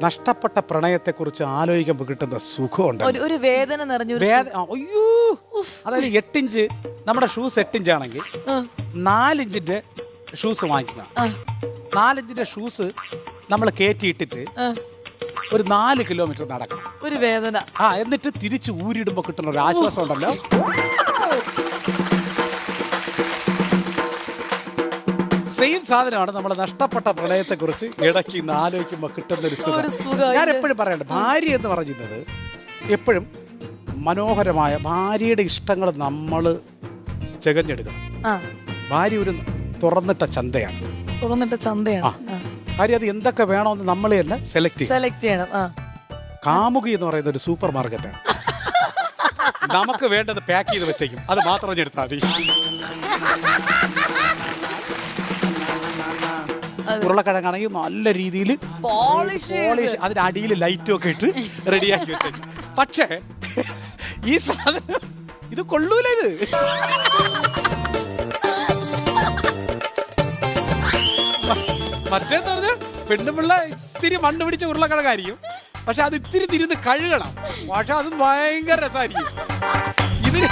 നഷ്ടപ്പെട്ട പ്രണയത്തെക്കുറിച്ച് ആലോചിക്കുമ്പോൾ കിട്ടുന്ന സുഖമുണ്ട് ഒരു ഒരു വേദന നിറഞ്ഞു വേദ ആ, അയ്യോ! അതായത് എട്ടിഞ്ച് നമ്മുടെ ഷൂസ് എട്ടിഞ്ച് ആണെങ്കിൽ നാലിഞ്ചിന്റെ ഷൂസ് വാങ്ങിക്കുക നാലിഞ്ചിന്റെ ഷൂസ് നമ്മൾ കയറ്റിയിട്ടിട്ട് ഒരു നാല് കിലോമീറ്റർ നടക്കണം. ഒരു വേദന. ആ എന്നിട്ട് തിരിച്ച് ഊരിയിടുമ്പോൾ കിട്ടുന്ന ഒരു ആശ്വാസം ഉണ്ടല്ലോ സെയിം സാധനമാണ് നമ്മൾ നഷ്ടപ്പെട്ട പ്രണയത്തെക്കുറിച്ച് ഇടയ്ക്ക് ഇന്ന് ആലോചിക്കുമ്പോൾ കിട്ടുന്ന ഒരു സുഖം. ഞാൻ എപ്പോഴും പറയണ്ട ഭാര്യ എന്ന് പറയുന്നത് എപ്പോഴും മനോഹരമായ ഭാര്യയുടെ ഇഷ്ടങ്ങൾ നമ്മൾ ചെകഞ്ഞെടുക്കണം. ഭാര്യ ഒരു തുറന്നിട്ട ചന്തയാണ്. തുറന്നിട്ട ചന്തയാണ്. ഭാര്യ അത് എന്തൊക്കെ വേണമെന്ന് നമ്മളെയല്ല സെലക്ട് സെലക്ട് ചെയ്യണം. കാമുകി എന്ന് പറയുന്ന ഒരു സൂപ്പർ മാർക്കറ്റാണ്. നമുക്ക് വേണ്ടത് പാക്ക് ചെയ്ത് വെച്ചേക്കും. അത് മാത്രം എടുത്താൽ മതി. ഉരുളക്കിഴങ്ങാണെങ്കിൽ നല്ല രീതിയിൽ പോളിഷ് പോളിഷ് അതിന്റെ അടിയിൽ ലൈറ്റും ഒക്കെ ഇട്ട് റെഡിയാക്കി വെച്ചു പക്ഷേ ഈ സാധനം ഇത് കൊള്ളൂല ഇത്? മറ്റേന്ന് പറഞ്ഞാൽ പെണ്ണുപിള്ള ഇത്തിരി മണ്ണ് പിടിച്ച ഉരുളക്കിഴങ്ങായിരിക്കും. പക്ഷെ അത് ഇത്തിരി തിരുന്ന് കഴുകണം. പക്ഷെ അത് ഭയങ്കര രസമായിരിക്കും ഇതിന്